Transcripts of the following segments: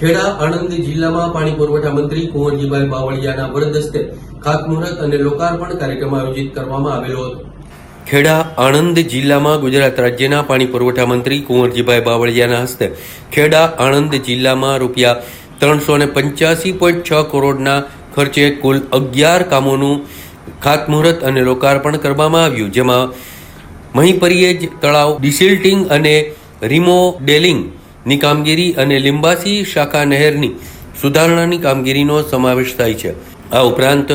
ખેડા, આણંદ જિલ્લામાં પાણી પુરવઠા મંત્રી કુંવરજીભાઈ બાવળિયાના વરદ હસ્તે ખાતમુહૂર્ત અને લોકાર્પણ કાર્યક્રમ આયોજિત કરવામાં આવેલો હતો. ખેડા, આણંદ જિલ્લામાં ગુજરાત રાજ્યના પાણી પુરવઠા મંત્રી કુંવરજીભાઈ બાવળિયાના હસ્તે ખેડા, આણંદ જિલ્લામાં રૂપિયા ત્રણસો ને પંચ્યાસી પોઈન્ટ છ કરોડના ખર્ચે કુલ અગિયાર કામોનું ખાતમુહૂર્ત અને લોકાર્પણ કરવામાં આવ્યું, જેમાં મહીપરીએજ તળાવ, ડિસિલ્ટિંગ અને રિમોડેલિંગની કામગીરી અને લિંબાસી શાખા નહેરની સુધારણાની કામગીરીનો સમાવેશ થાય છે. આ ઉપરાંત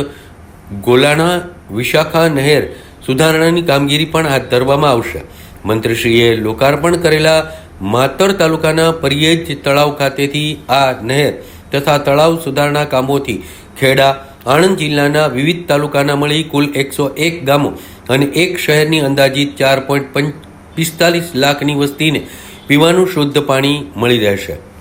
ગોલાણા વિશાખા નહેર સુધારણાની કામગીરી પણ હાથ ધરવામાં આવશે. મંત્રીશ્રીએ લોકાર્પણ કરેલા માતર તાલુકાના પરિયેજ તળાવ ખાતેથી આ નહેર તથા તળાવ સુધારણા કામોથી ખેડા, આણંદ જિલ્લાના વિવિધ તાલુકાના મળી કુલ એકસો એક ગામો અને એક શહેરની અંદાજિત ચાર પોઈન્ટ પિસ્તાલીસ લાખની વસ્તીને પીવાનું શુદ્ધ પાણી મળી રહેશે.